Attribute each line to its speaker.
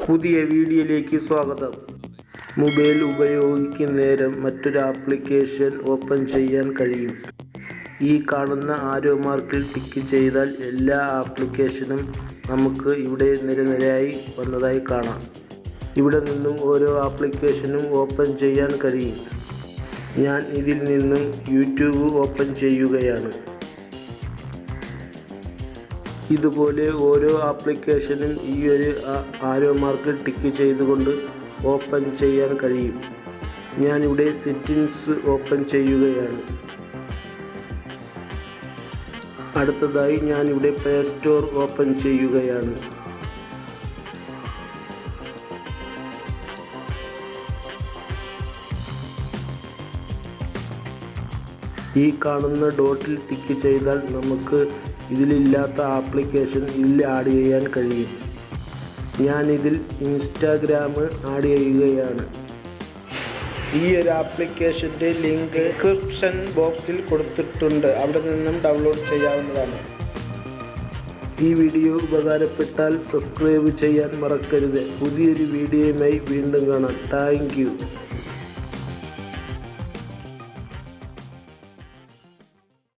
Speaker 1: പുതിയ വീഡിയോയിലേക്ക് സ്വാഗതം. മൊബൈൽ ഉപയോഗിക്കുന്ന നേരം മറ്റൊരു ആപ്ലിക്കേഷൻ ഓപ്പൺ ചെയ്യാൻ കഴിയും. ഈ കാണുന്ന ആരോ മാർക്കിൽ ടിക്ക് ചെയ്താൽ എല്ലാ ആപ്ലിക്കേഷനും നമുക്ക് ഇവിടെ നിരനിരയായി വന്നതായി കാണാം. ഇവിടെ നിന്നും ഓരോ ആപ്ലിക്കേഷനും ഓപ്പൺ ചെയ്യാൻ കഴിയും. ഞാൻ ഇതിൽ നിന്നും യൂട്യൂബ് ഓപ്പൺ ചെയ്യുകയാണ്. ഇതുപോലെ ഓരോ ആപ്ലിക്കേഷനും ഈ ഒരു ആരോ മാർക്ക് ടിക്ക് ചെയ്തുകൊണ്ട് ഓപ്പൺ ചെയ്യാൻ കഴിയും. ഞാനിവിടെ സെറ്റിങ്സ് ഓപ്പൺ ചെയ്യുകയാണ്. അടുത്തതായി ഞാനിവിടെ പ്ലേ സ്റ്റോർ ഓപ്പൺ ചെയ്യുകയാണ്. ഈ കാണുന്ന ഡോട്ടിൽ ടിക്ക് ചെയ്താൽ നമുക്ക് ഇതിലില്ലാത്ത ആപ്ലിക്കേഷൻ ഇതിൽ ആഡ് ചെയ്യാൻ കഴിയും. ഞാനിതിൽ ഇൻസ്റ്റാഗ്രാം ആഡ് ചെയ്യുകയാണ്. ഈ ഒരു ആപ്ലിക്കേഷന്റെ ലിങ്ക് ഡിസ്ക്രിപ്ഷൻ ബോക്സിൽ കൊടുത്തിട്ടുണ്ട്. അവിടെ നിന്നും ഡൗൺലോഡ് ചെയ്യാവുന്നതാണ്. ഈ വീഡിയോ ഉപകാരപ്പെട്ടാൽ സബ്സ്ക്രൈബ് ചെയ്യാൻ മറക്കരുത്. പുതിയൊരു വീഡിയോയുമായി വീണ്ടും കാണാം. താങ്ക്